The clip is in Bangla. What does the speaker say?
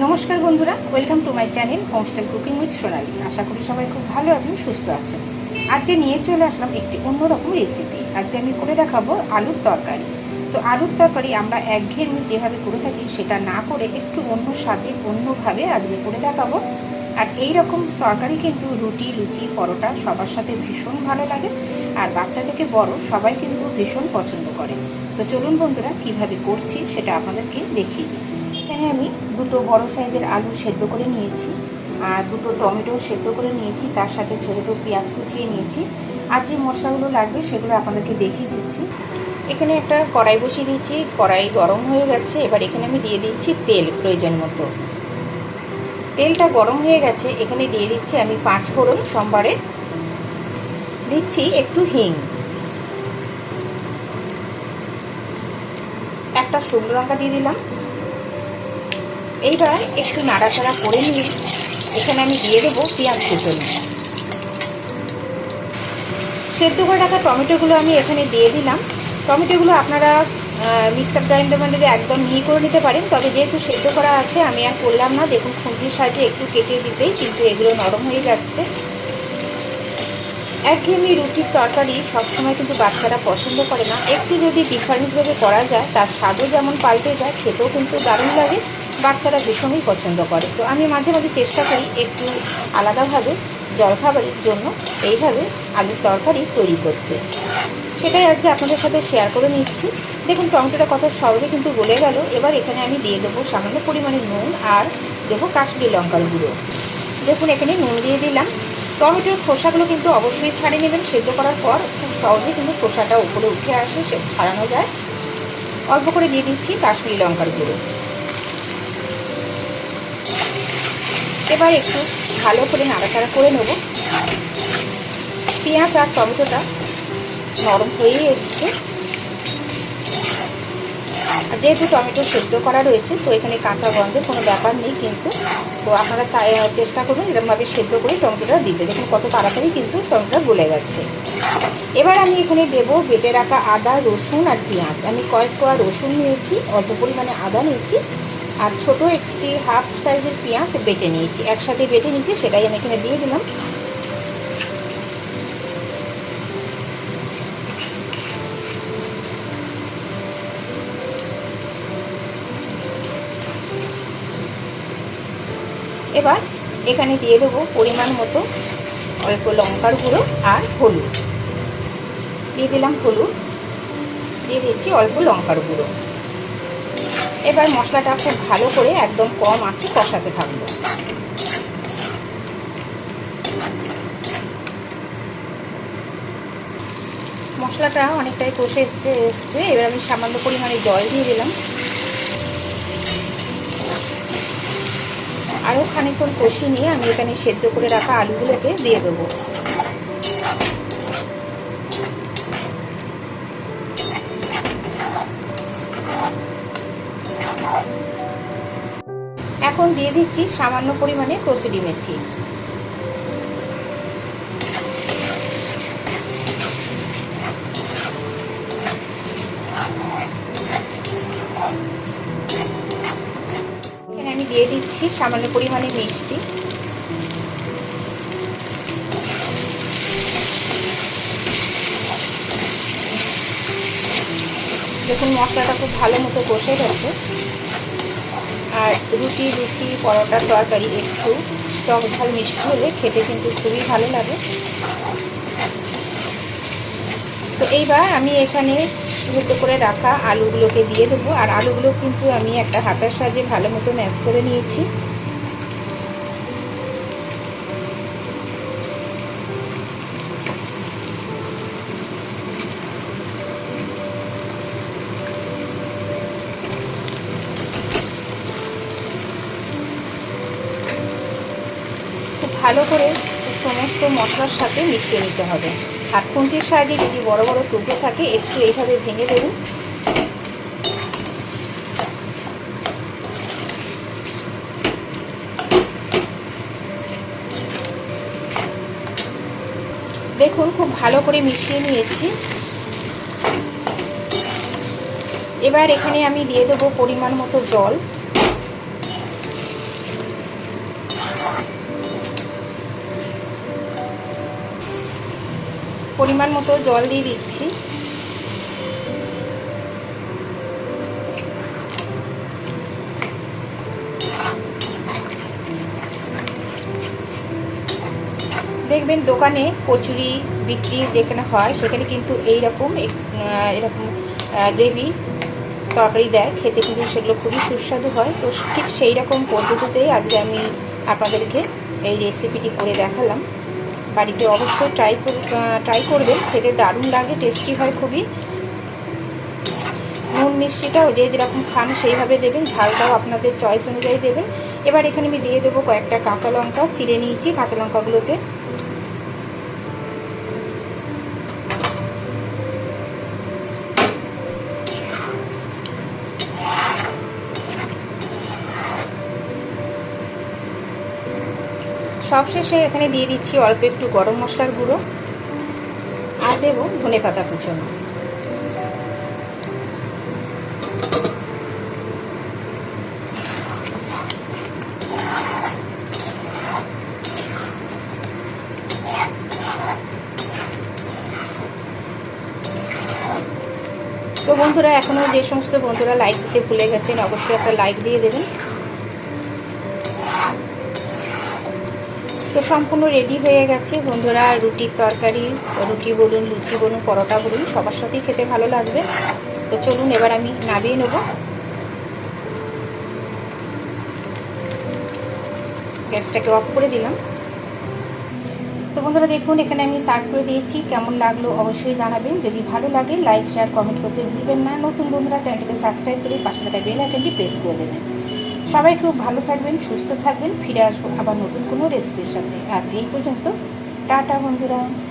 নমস্কার বন্ধুরা, welcome to my channel homestyle cooking with Sonali. আশা করি সবাই খুব ভালো আছেন, সুস্থ আছেন। আজকে নিয়ে চলে আসলাম একটি অন্যরকম রেসিপি আজকে আমি করে দেখাবো আলুর তরকারি। তো আলুর তরকারি আমরা একঘেয়েমি যেভাবে করে থাকি, সেটা না করে একটু অন্য স্বাদে, অন্যভাবে আজকে করে দেখাবো। আর এই রকম তরকারি কিন্তু রুটি, লুচি, পরোটা সবার সাথে ভীষণ ভালো লাগে। আর বাচ্চা থেকে বড় সবাই কিন্তু ভীষণ পছন্দ করে। তো চলুন বন্ধুরা, কীভাবে করছি সেটা আপনাদেরকে দেখিয়ে দিই। এখানে আমি দুটো বড় সাইজের আলু সেদ্ধ করে নিয়েছি, আর দুটো টমেটো সেদ্ধ করে নিয়েছি, তার সাথে ছোটো ছোটো পেঁয়াজ কুচিয়ে নিয়েছি। আর যে মশলাগুলো লাগবে সেগুলো আপনাদেরকে দেখিয়ে দিচ্ছি। এখানে একটা কড়াই বসিয়ে দিয়েছি, কড়াই গরম হয়ে গেছে। এবার এখানে আমি দিয়ে দিচ্ছি তেল প্রয়োজন মতো। তেলটা গরম হয়ে গেছে, এখানে দিয়ে দিচ্ছি আমি পাঁচ ফোড়ন সোমবারে। দিচ্ছি একটু হিং। একটা শুকনো লঙ্কা দিয়ে দিলাম। এইবার একটু নাড়াচাড়া করে নিয়ে এখানে আমি দিয়ে দেবো পেঁয়াজ কুচনি সেদ্ধ করে রাখা টমেটোগুলো আমি এখানে দিয়ে দিলাম। টমেটোগুলো আপনারা মিক্সার গ্রাইন্ডার মানে একদম মিহি করে নিতে পারেন। তবে যেহেতু সেদ্ধ করা আছে, আমি আর করলাম না। দেখুন খুঁজির সাহায্যে একটু কেটে দিতেই কিন্তু এগুলো নরম হয়ে যাচ্ছে। একঘেয়েমি রুটির তরকারি সবসময় কিন্তু বাচ্চারা পছন্দ করে না। একটু যদি ডিফারেন্সভাবে করা যায়, তার স্বাদও যেমন পাল্টে যায়, খেতেও কিন্তু দারুণ লাগে। বাচ্চারা ভীষণই পছন্দ করে। তো আমি মাঝে মাঝে চেষ্টা করি একটু আলাদাভাবে জলখাবারের জন্য এইভাবে আলুর তরকারি তৈরি করতে। সেটাই আজকে আপনাদের সাথে শেয়ার করে নিচ্ছি। দেখুন, টমেটোটা কত সহজে কিন্তু গলে গেল। এবার এখানে আমি দিয়ে দেবো সামান্য পরিমাণে নুন আর দেবো কাশ্মীরি লঙ্কার গুঁড়ো। দেখুন, এখানে নুন দিয়ে দিলাম। টমেটোর খোসাগুলো কিন্তু অবশ্যই ছাড়িয়ে নেবেন। সেদ্ধ করার পর খুব সহজে কিন্তু খোসাটা উপরে উঠে আসে, সে ছাড়ানো যায়। অল্প করে দিয়ে দিচ্ছি কাশ্মীরি লঙ্কার গুঁড়ো। এবার একটু ভালো করে নাড়াচাড়া করে নেব। পেঁয়াজ আর টমেটোটা নরম হয়ে এসছে। আর যেহেতু টমেটো সেদ্ধ করা রয়েছে, তো এখানে কাঁচা গন্ধের কোনো ব্যাপার নেই কিন্তু। তো আপনারা চেষ্টা করুন এরকমভাবে সেদ্ধ করে টমেটোটা দিতে। দেখুন কত তাড়াতাড়ি কিন্তু টমেটোটা গলে গেছে। এবার আমি এখানে দেব বেটে রাখা আদা, রসুন আর পেঁয়াজ। আমি কয়েক কোয়া রসুন নিয়েছি, অল্প পরিমাণে আদা নিয়েছি। আর ছোট একটি হাফ সাইজের পেঁয়াজ বেটে নিয়েছি। একসাথে বেটে নিয়েছি, সেটাই আমি এখানে দিয়ে দিলাম। এবার এখানে দিয়ে দেবো পরিমাণ মতো অল্প লঙ্কার গুঁড়ো আর হলুদ। দিয়ে দিলাম হলুদ। দিয়ে দিচ্ছি অল্প লঙ্কার গুঁড়ো। এবার মশলাটা খুব ভালো করে একদম কম আছে কষাতে থাকব। মশলাটা অনেকটাই কষে এসছে এসছে। এবার আমি সামান্য পরিমাণে জল দিয়ে দিলাম। আরও খানিকক্ষণ কষিয়ে নিয়ে আমি এখানে সেদ্ধ করে রাখা আলুগুলোকে দিয়ে দেবো। এখন দিয়ে দিচ্ছি সামান্য পরিমাণে কসুরি মেথি আমি দিয়ে দিচ্ছি সামান্য পরিমাণে মিষ্টি। দেখুন মশলাটা খুব ভালো মতো কষে গেছে। আর রুটি, লুচি পরোটার তরকারি একটু টক ঝাল মিষ্টি হলে খেতে কিন্তু খুবই ভালো লাগে। তো এইবার আমি এখানে সেদ্ধ করে রাখা আলুগুলোকে দিয়ে দেবো। আর আলুগুলো কিন্তু আমি একটা হাতের সাহায্যে ভালো মতো ম্যাশ করে নিয়েছি। ভালো করে সমস্ত মশলার সাথে মিশিয়ে নিতে হবে। আর খুন্তির সাহায্যে যদি বড় বড় টুকরো থাকে, একটু এইভাবে ভেঙে দেবেন। দেখুন, খুব ভালো করে মিশিয়ে নিয়েছি। এবার এখানে আমি দিয়ে দেবো পরিমাণ মতো জল। পরিমাণ মতো জল দিয়ে দিচ্ছি। দেখবেন দোকানে কচুরি বিক্রি যেখানে হয়, সেখানে কিন্তু এই রকম এরকম গ্রেভি তরকারি দেয়। খেতে কিন্তু সেগুলো খুবই সুস্বাদু হয়। তো ঠিক সেই রকম পদ্ধতিতেই আজকে আমি আপনাদেরকে এই রেসিপিটি করে দেখালাম। বাড়িতে অবশ্যই ট্রাই ট্রাই করবেন। খেতে দারুণ লাগে টেস্টি হয় খুবই। নুন মিষ্টিটাও যে যেরকম খান সেইভাবে দেবেন, ঝালটাও আপনাদের চয়েস অনুযায়ী দেবেন। এবার এখানে আমি দিয়ে দেবো কয়েকটা কাঁচা লঙ্কা, চিড়ে নিয়েছি কাঁচা লঙ্কাগুলোকে। সবশেষে এখানে দিয়ে দিচ্ছি অল্প একটু গরম মশলার গুঁড়ো। আর দেবো ধনে পাতা কুচনো। তো বন্ধুরা এখনও যে সমস্ত বন্ধুরা লাইক দিতে ভুলে গেছেন, অবশ্যই একটা লাইক দিয়ে দেবেন। তো সম্পূর্ণ রেডি হয়ে গেছে। বন্ধুরা, রুটির তরকারি, রুটি বলুন, লুচি বলুন, পরোটা বলুন, সবার সাথেই খেতে ভালো লাগবে। তো চলুন, এবার আমি নামিয়ে নেব। গ্যাসটাকে অফ করে দিলাম। তো বন্ধুরা, দেখুন, এখানে আমি সার্ভ করে দিয়েছি। কেমন লাগল অবশ্যই জানাবেন। যদি ভালো লাগে লাইক শেয়ার কমেন্ট করতে ভুলবেন না। নতুন বন্ধুরা চ্যানেলটিকে সাবস্ক্রাইব করে পাশে থাকা বেল আইকনটি প্রেস করে দেবেন। সবাই খুব ভালো থাকবেন, সুস্থ থাকবেন, ফিরে আসব আবার নতুন কোনো রেসিপির সাথে। আজ এই পর্যন্ত। টাটা বন্ধুরা।